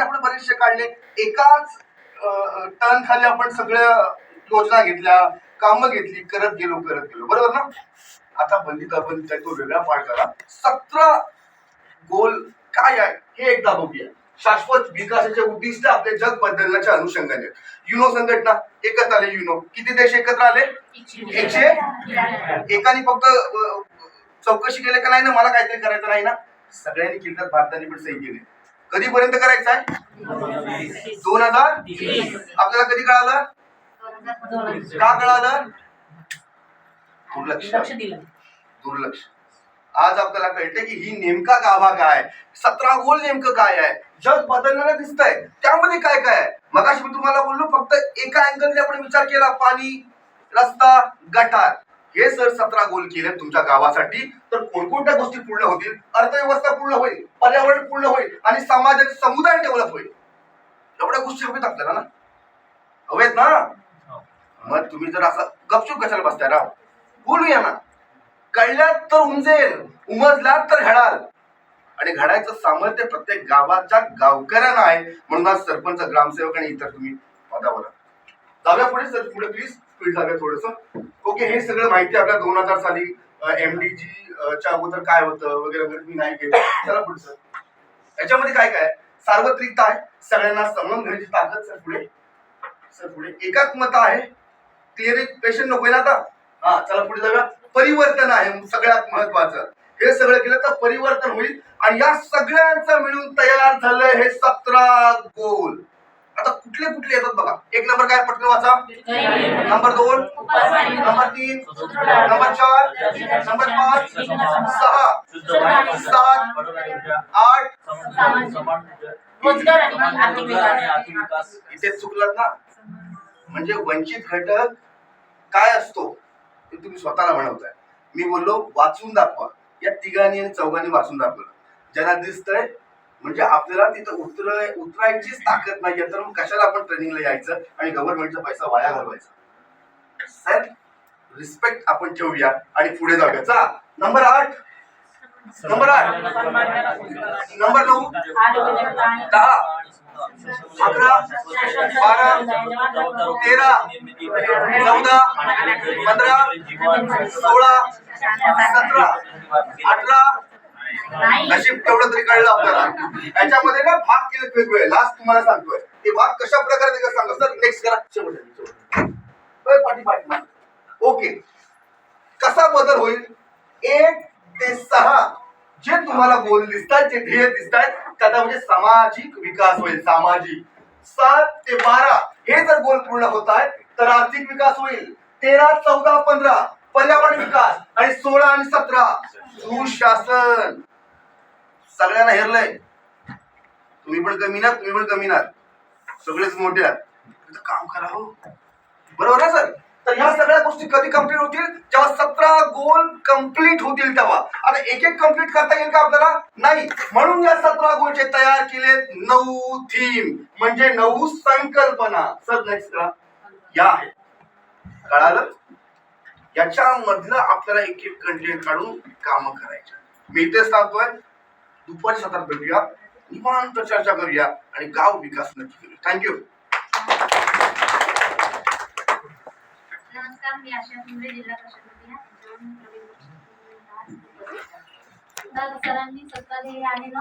याच्यामध्ये आपण बरेचसे काढले. एकाच टर्न खाली आपण सगळ्या योजना घेतल्या कामं घेतली करत गेलो करत गेलो. बरोबर ना? आता बंदित बंदित तो वेगळा पाठ करा सतरा गोल काय आहे? हे एकदा बघूया. शाश्वत विकासाचे उद्दिष्ट आपले जग बदलण्याच्या अनुषंगाने. युनो संघटना एकत्र आले युनो. किती देश एकत्र आले? एकशे एकाने फक्त चौकशी केली का नाही ना? मला काहीतरी करायचं नाही ना? सगळ्यांनी केली भारताने पण सही केली. कधीपर्यंत करायचं आहे दोन हजार? आपल्याला कधी कळालं? का कळालं? दुर्लक्ष. दुर्लक्ष. आज आपल्याला कळते की ही नेमका गाभा काय सतरा गोल नेमकं काय आहे? जग बदललेलं दिसतंय. त्यामध्ये काय काय आहे? मगाशी मी तुम्हाला बोललो फक्त एका अँगलने आपण विचार केला. पाणी रस्ता गटार. हे जर सतरा गोल केले तुमच्या गावासाठी तर कोणकोणत्या गोष्टी पूर्ण होतील? अर्थव्यवस्था पूर्ण होईल पर्यावरण पूर्ण होईल आणि समाजाचे समुदाय डेव्हलप होईल. एवढ्या गोष्टी हवेत आपल्याला ना? हवेत ना? मग तुम्ही जर असं गपचूप कशाला बसताय राव? बोलूया ना. कळल्यात तर उमजेल उमजल्यात तर घडाल. आणि घडायचं सामर्थ्य प्रत्येक गावाच्या गावकऱ्यांना आहे. म्हणून आज सरपंच ग्रामसेवक आणि इतर तुम्ही पदावर. जाऊया पुढे सर पुढे प्लीज स्पीड झालं थोडस. ओके हे सगळं माहिती आपल्या दोन हजार साली एम डी च्या अगोदर काय होतं वगैरे वगैरे मी नाही केलं चला पुढे सर याच्यामध्ये काय काय? सार्वत्रिकता आहे सगळ्यांना समजून घेण्याची ताकद सर पुढे. सर पुढे. एकात्मता आहे. क्लिअर पेशंट नकोय ना आता? हा चला पुढे जाऊया. परिवर्तन आहे सगळ्यात महत्वाचं. हे सगळं केलं तर परिवर्तन होईल आणि या सगळ्यांचं मिळून तयार झालं हे सतरा गोल. आता कुठले कुठले येतात बघा. एक नंबर काय? पटकन वाचा. नंबर दोन. नंबर तीन. नंबर चार. नंबर पाच. सहा. सात. आठ. इथे चुकलात ना? म्हणजे वंचित घटक काय असतो? ते तुम्ही स्वतःला म्हणवताय. मी बोललो वाचून दाखवा. या तिघांनी आणि चौघांनी वाचून दाखवलं. ज्यांना दिसतंय म्हणजे आपल्याला तिथं उतर उतरायचीच ताकद नाहीये तर मग कशाला आपण ट्रेनिंगला यायचं आणि गव्हर्नमेंटचा पैसा वाया घालवायचा? सर रिस्पेक्ट आपण ठेवूया आणि पुढे जाऊया. चला नंबर आठ. नंबर आठ. नंबर नऊ. दहा. अकरा. बारा. तेरा. चौदा. पंधरा. सोळा. सतरा. अठरा. नशीब तेवढं तरी कळलं आपल्याला. याच्यामध्ये ना भाग केले वेगवेगळे. लास्ट तुम्हाला सांगतोय. ते भाग कशा प्रकारे ते सांगा. सर नेक्स्ट करा. शेवट. पाठी पाठी ओके. कसा बदल होईल? एक ते सहा जे तुम्हाला गोल दिसतात जे ध्येय दिसतात त्याचा म्हणजे सामाजिक विकास होईल. सामाजिक. सात ते बारा हे जर गोल पूर्ण होत आहेत तर आर्थिक विकास होईल. तेरा चौदा पंधरा पर्यावरण विकास आणि सोळा आणि सतरा. सुशासन. सगळ्यांना हेरलंय. तुम्ही पण कमी ना तुम्ही पण कमी ना सगळेच मोठे आहात. काम करा हो. बरोबर ना सर? तर ह्या सगळ्या गोष्टी कधी कंप्लीट होतील? जेव्हा सतरा गोल कंप्लीट होतील तेव्हा. आता एक एक कंप्लीट करता येईल का आपल्याला? नाही. म्हणून या सतरा गोलचे तयार केले नऊ थीम म्हणजे नऊ संकल्पना. सर नेक्स्ट करा. या आहे कळालं? याच्यामधलं आपल्याला एक एक कंटेंट काढून काम करायचं मी तेच सांगतोय. दुपारी सत्रात भेटूया. निवांत चर्चा करूया आणि गाव विकास नक्की करूया. थँक्यू नमस्कार मी आशा कुंबळे जिल्हा परिषद सरांनी सत्ता दिली आहे ना?